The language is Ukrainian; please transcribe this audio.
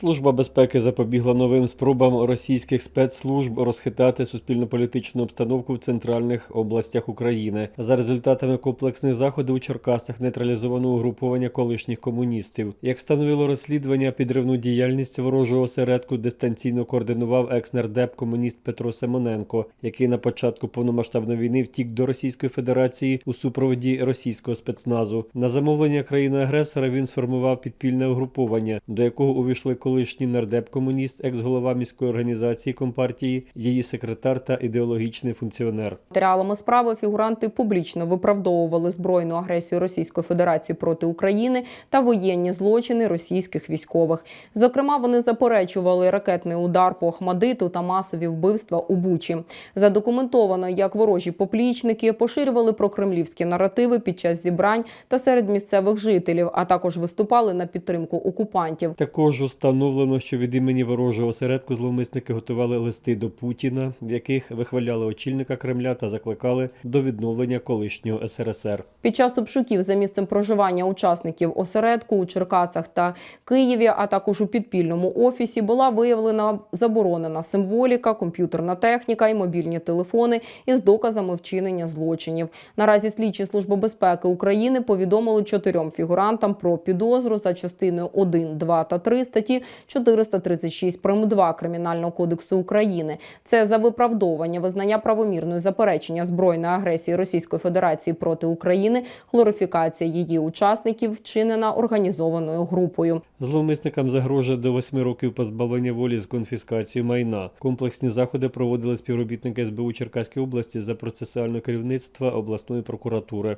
Служба безпеки запобігла новим спробам російських спецслужб розхитати суспільно-політичну обстановку в центральних областях України. За результатами комплексних заходів у Черкасах нейтралізовано угруповання колишніх комуністів. Як встановило розслідування, підривну діяльність ворожого осередку дистанційно координував екс-нардеп комуніст Петро Симоненко, який на початку повномасштабної війни втік до Російської Федерації у супроводі російського спецназу. На замовлення країни-агресора він сформував підпільне угруповання, до якого увійшли колишній нардеп-комуніст, екс-голова міської організації компартії, її секретар та ідеологічний функціонер. Матеріалами справи фігуранти публічно виправдовували збройну агресію Російської Федерації проти України та воєнні злочини російських військових. Зокрема, вони заперечували ракетний удар по Ахмадиту та масові вбивства у Бучі. Задокументовано, як ворожі поплічники поширювали прокремлівські наративи під час зібрань та серед місцевих жителів, а також виступали на підтримку окупантів. Також установлено, що від імені ворожого осередку зловмисники готували листи до Путіна, в яких вихваляли очільника Кремля та закликали до відновлення колишнього СРСР. Під час обшуків за місцем проживання учасників осередку у Черкасах та Києві, а також у підпільному офісі, була виявлена заборонена символіка, комп'ютерна техніка і мобільні телефони із доказами вчинення злочинів. Наразі слідчі служби безпеки України повідомили чотирьом фігурантам про підозру за частиною 1, 2 та 3 статті 436 прим. 2 Кримінального кодексу України. Це за виправдовування визнання правомірної заперечення збройної агресії Російської Федерації проти України, хлорифікація її учасників вчинена організованою групою. Зловмисникам загрожує до восьми років позбавлення волі з конфіскацією майна. Комплексні заходи проводили співробітники СБУ Черкаської області за процесуального керівництва обласної прокуратури.